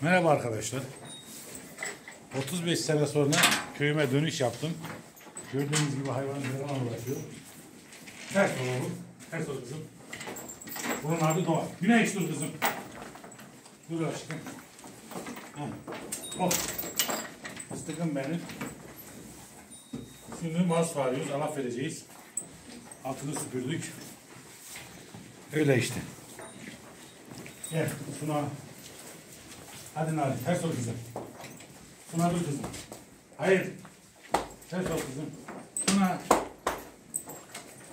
Merhaba arkadaşlar. 35 sene sonra köyüme dönüş yaptım. Gördüğünüz gibi hayvanlarla uğraşıyor. Ters ol oğlum. Ters ol kızım. Bunun adı Doğa. Güneş dur kızım. Dur aşkım. Heh. Hop. Fıstıkım benim. Şimdi mas varıyoruz. Alaf vereceğiz. Altını süpürdük. Öyle işte. Gel Suna. Hadi Nari ters ol kızım. Suna dur kızım. Hayır. Ters ol kızım. Suna.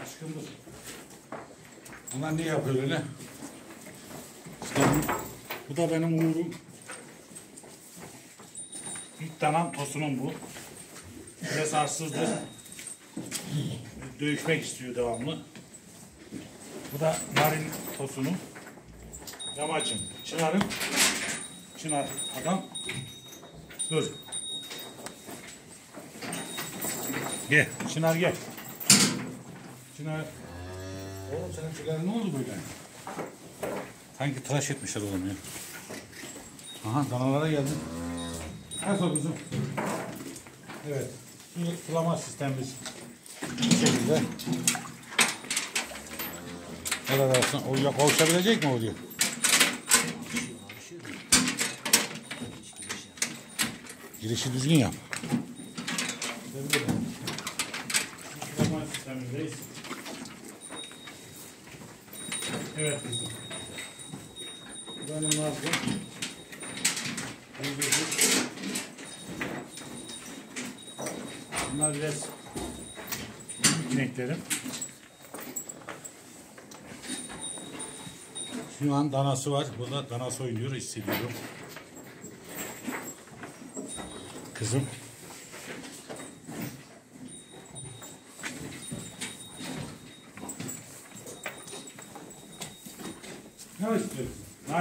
Aşkım dur. Bunlar ne yapıyor öyle? Bu, da benim uğurum. İlk tanan tosunum bu. Biraz arsızdır. Dövüşmek istiyor devamlı. Bu da narin tosunu. Yamacım. Çınarım. Çınar adam. Dur. Gel. Çınar gel. Çınar. Oğlum senin tüylerin ne oldu böyle? Sanki tıraş etmişler oğlum ya. Aha danalara geldin. Her sor kızım. Evet. Şimdi sulama sistemimiz bu şekilde. Helal olsun. O kavuşabilecek mi oraya? Girişi düzgün yap. Evet kızım. Benim. Bunlar biraz ineklerim. Şu an danası var. Burada danası oynuyor hissediyorum. Kızım. Ne istiyorsun?